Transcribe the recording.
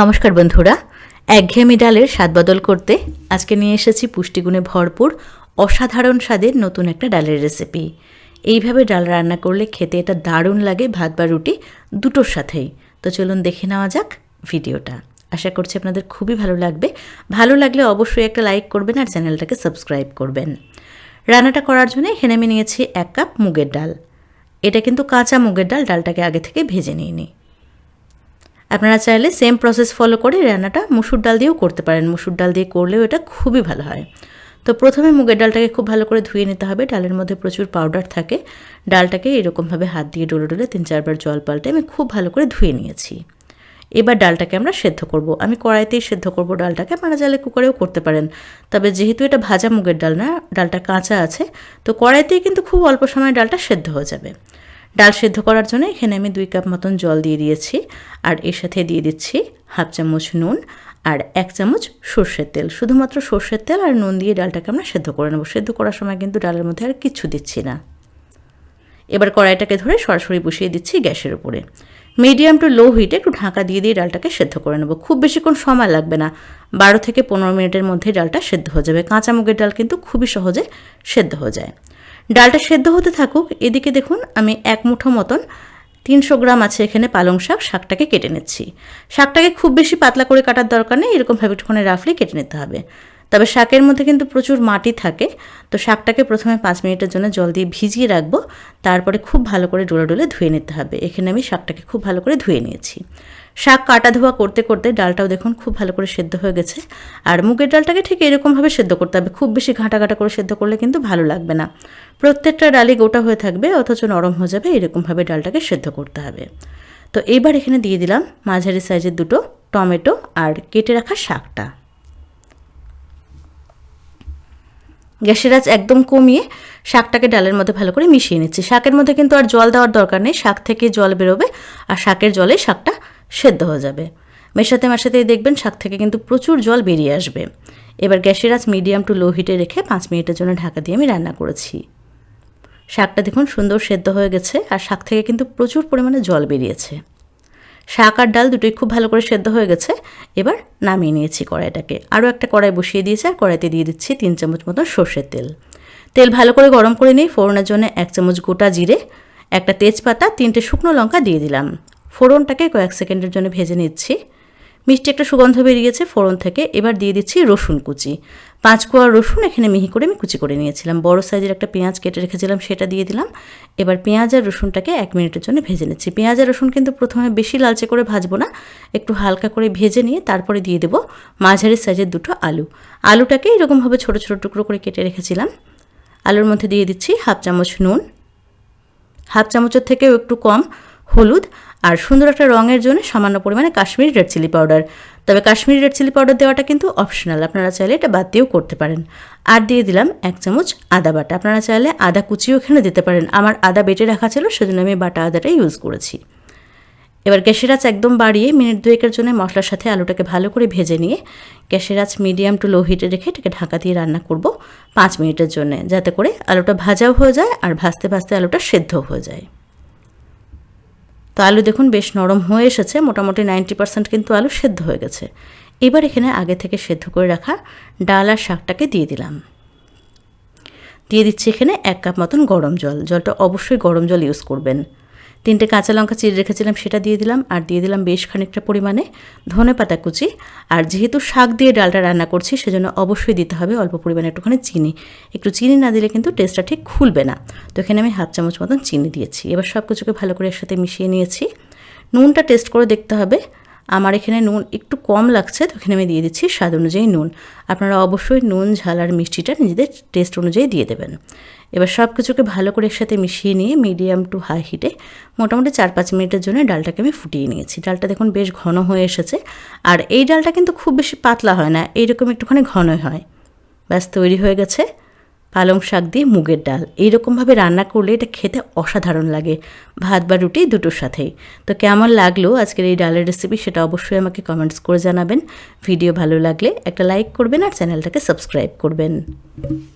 নমস্কার বন্ধুরা। একঘেয়েমি ডালের স্বাদ বদল করতে আজকে নিয়ে এসেছি পুষ্টিগুণে ভরপুর, অসাধারণ স্বাদের নতুন একটা ডালের রেসিপি এইভাবে ডাল রান্না করলে খেতে এটা দারুণ লাগে, ভাত বা রুটি দুটোর সাথেই। তো চলুন দেখে নেওয়া যাক ভিডিওটা। আশা করছি আপনাদের খুবই ভালো লাগবে। ভালো লাগলে অবশ্যই একটা লাইক করবেন আর চ্যানেলটাকে সাবস্ক্রাইব করবেন। রান্নাটা করার জন্য এখানে আমি নিয়েছি এক কাপ মুগের ডাল। এটা কিন্তু কাঁচা মুগের ডাল, ডালটাকে আগে থেকে ভেজে নিয়ে নিই আপনারা চাইলে সেম প্রসেস ফলো করে রান্নাটা মুসুর ডাল দিয়েও করতে পারেন। মুসুর ডাল দিয়ে করলেও এটা খুবই ভালো হয়। তো প্রথমে মুগের ডালটাকে খুব ভালো করে ধুয়ে নিতে হবে। ডালের মধ্যে প্রচুর পাউডার থাকে। ডালটাকে এরকমভাবে হাত দিয়ে ডলে ডলে তিন চারবার জল পাল্টে আমি খুব ভালো করে ধুয়ে নিয়েছি। এবার ডালটাকে আমরা সেদ্ধ করব। আমি কড়াইতেই সেদ্ধ করব ডালটাকে। আপনারা চাইলে কুকারেও করতে পারেন। তবে যেহেতু এটা ভাজা মুগের ডাল না, ডালটা কাঁচা আছে, তো কড়াইতেই কিন্তু খুব অল্প সময় ডালটা সেদ্ধ হয়ে যাবে। ডাল সেদ্ধ করার জন্য এখানে আমি দুই কাপ মতন জল দিয়ে দিয়েছি। আর এর সাথে দিয়ে দিচ্ছি হাফ চামচ নুন আর এক চামচ সর্ষের তেল। শুধুমাত্র সর্ষের তেল আর নুন দিয়ে ডালটাকে আমরা সেদ্ধ করে নেব। সেদ্ধ করার সময় কিন্তু ডালের মধ্যে আর কিছু দিচ্ছি না। এবার কড়াইটাকে ধরে সরাসরি বসিয়ে দিচ্ছি গ্যাসের উপরে। মিডিয়াম টু লো হিটে একটু ঢাকা দিয়ে দিয়ে ডালটাকে সেদ্ধ করে নেব। খুব বেশিক্ষণ সময় লাগবে না। বারো থেকে পনেরো মিনিটের মধ্যে ডালটা সেদ্ধ হয়ে যাবে। কাঁচা মুগের ডাল কিন্তু খুবই সহজে সেদ্ধ হয়ে যায়। ডালটা সেদ্ধ হতে থাকুক, এদিকে দেখুন আমি এক মুঠো মতন তিনশো গ্রাম আছে এখানে পালং শাক, শাকটাকে কেটে নিচ্ছি। শাকটাকে খুব বেশি পাতলা করে কাটার দরকার নেই এরকমভাবে একটুখানি রাফলি কেটে নিতে হবে। তবে শাকের মধ্যে কিন্তু প্রচুর মাটি থাকে, তো শাকটাকে প্রথমে পাঁচ মিনিটের জন্য জল দিয়ে ভিজিয়ে রাখব, তারপরে খুব ভালো করে ডোলে ডোলে ধুয়ে নিতে হবে। এখানে আমি শাকটাকে খুব ভালো করে ধুয়ে নিয়েছি। শাক কাটা ধোয়া করতে করতে ডালটাও দেখুন খুব ভালো করে সেদ্ধ হয়ে গেছে। আর মুগের ডালটাকে ঠিক এরকমভাবে সেদ্ধ করতে হবে। খুব বেশি ঘাঁটা ঘাঁটা করে সেদ্ধ করলে কিন্তু ভালো লাগবে না। প্রত্যেকটা ডালই গোটা হয়ে থাকবে, অথচ নরম হয়ে যাবে, এরকমভাবে ডালটাকে সেদ্ধ করতে হবে। তো এইবার এখানে দিয়ে দিলাম মাঝারি সাইজের দুটো টমেটো আর কেটে রাখা শাকটা। গ্যাসের আঁচ একদম কমিয়ে শাকটাকে ডালের মধ্যে ভালো করে মিশিয়ে নিচ্ছি। শাকের মধ্যে কিন্তু আর জল দেওয়ার দরকার নেই। শাক থেকে জল বেরোবে আর শাকের জলে শাকটা সেদ্ধ হয়ে যাবে। মেশাতে মেশাতেই দেখবেন শাক থেকে কিন্তু প্রচুর জল বেরিয়ে আসবে। এবার গ্যাসের আঁচ মিডিয়াম টু লো হিটে রেখে পাঁচ মিনিটের জন্য ঢাকা দিয়ে আমি রান্না করেছি। শাকটা দেখুন সুন্দর সেদ্ধ হয়ে গেছে আর শাক থেকে কিন্তু প্রচুর পরিমাণে জল বেরিয়েছে। শাক আর ডাল দুটোই খুব ভালো করে সেদ্ধ হয়ে গেছে। এবার নামিয়ে নিয়েছি কড়াইটাকে। আরও একটা কড়াই বসিয়ে দিয়েছি আর কড়াইতে দিয়ে দিচ্ছি তিন চামচ মতো সর্ষের তেল। তেল ভালো করে গরম করে নিই ফোড়নের জন্য এক চামচ গোটা জিরে, একটা তেজপাতা, তিনটে শুকনো লঙ্কা দিয়ে দিলাম। ফোড়নটাকে কয়েক সেকেন্ডের জন্য ভেজে নিচ্ছি। মিষ্টি একটা সুগন্ধ বেরিয়েছে ফোড়ন থেকে। এবার দিয়ে দিচ্ছি রসুন কুচি। পাঁচ কোয়া রসুন এখানে মিহি করে আমি কুচি করে নিয়েছিলাম। বড় সাইজের একটা পেঁয়াজ কেটে রেখেছিলাম, সেটা দিয়ে দিলাম। এবার পেঁয়াজ আর রসুনটাকে এক মিনিটের জন্য ভেজে নিচ্ছি। পেঁয়াজ আর রসুন কিন্তু প্রথমে বেশি লালচে করে ভাজবো না। একটু হালকা করে ভেজে নিয়ে তারপরে দিয়ে দেবো মাঝারি সাইজের দুটো আলু। আলুটাকে এরকমভাবে ছোটো ছোটো টুকরো করে কেটে রেখেছিলাম। আলুর মধ্যে দিয়ে দিচ্ছি হাফ চামচ নুন। হাফ চামচের থেকেও একটু কম হলুদ। আর সুন্দর একটা রঙের জন্য সামান্য পরিমাণে কাশ্মীরি রেড চিলি পাউডার তবে কাশ্মীরি রেড চিলি পাউডার দেওয়াটা কিন্তু অপশনাল আপনারা চাইলে এটা বাদ দিয়েও করতে পারেন। আর দিয়ে দিলাম এক চামচ আদা বাটা, আপনারা চাইলে আদা কুচিও এখানে দিতে পারেন। আমার আদা বেটে রাখা ছিল, সেজন্য আমি বাটা আদাটা ইউজ করেছি। এবার গ্যাসের আঁচ একদম বাড়িয়ে মিনিট দুয়েকের জন্য মশলার সাথে আলুটাকে ভালো করে ভেজে নিয়ে গ্যাসের আঁচ মিডিয়াম টু লো হিটে রেখে এটাকে ঢাকা দিয়ে রান্না করব পাঁচ মিনিটের জন্য, যাতে করে আলুটা ভাজাও হয়ে যায় আর ভাজতে ভাজতে আলুটা সেদ্ধও হয়ে যায়। তো আলু দেখুন বেশ নরম হয়ে এসেছে, মোটামুটি নাইনটি পার্সেন্ট কিন্তু আলু সেদ্ধ হয়ে গেছে। এবার এখানে আগে থেকে সেদ্ধ করে রাখা ডাল আর শাকটাকে দিয়ে দিলাম। দিয়ে দিচ্ছি এখানে এক কাপ মতন গরম জল, জলটা অবশ্যই গরম জল ইউজ করবেন। তিনটে কাঁচা লঙ্কা চিড়ে রেখেছিলাম, সেটা দিয়ে দিলাম, আর দিয়ে দিলাম বেশ খানিকটা পরিমাণে ধনে পাতা কুচি। আর যেহেতু শাক দিয়ে ডালটা রান্না করছি, সেজন্য অবশ্যই দিতে হবে অল্প পরিমাণে একটুখানি চিনি। একটু চিনি না দিলে কিন্তু টেস্টটা ঠিক খুলবে না। তো এখানে আমি হাফ চামচ মতন চিনি দিয়েছি। এবার সব কিছুকে ভালো করে একসাথে মিশিয়ে নিয়েছি। নুনটা টেস্ট করে দেখতে হবে। আমার এখানে নুন একটু কম লাগছে, তো এখানে আমি দিয়ে দিচ্ছি স্বাদ অনুযায়ী নুন। আপনারা অবশ্যই নুন, ঝাল আর মিষ্টিটা নিজেদের টেস্ট অনুযায়ী দিয়ে দেবেন। এবার সব কিছুকে ভালো করে একসাথে মিশিয়ে নিয়ে মিডিয়াম টু হাই হিটে মোটামুটি চার পাঁচ মিনিটের জন্য ডালটাকে আমি ফুটিয়ে নিয়েছি। ডালটা দেখুন বেশ ঘন হয়ে এসেছে। আর এই ডালটা কিন্তু খুব বেশি পাতলা হয় না, এইরকম একটুখানি ঘনই হয়। ব্যাস, তৈরি হয়ে গেছে। পালং শাক দিয়ে মুগের ডাল। এইরকমভাবে রান্না করলে এটা খেতে অসাধারণ লাগে। ভাত বা রুটি দুটোর সাথেই। তো কেমন লাগল আজকের এই ডালের রেসিপি সেটা অবশ্যই আমাকে কমেন্টস করে জানাবেন। ভিডিও ভালো লাগলে একটা লাইক করবেন আর চ্যানেলটাকে সাবস্ক্রাইব করবেন।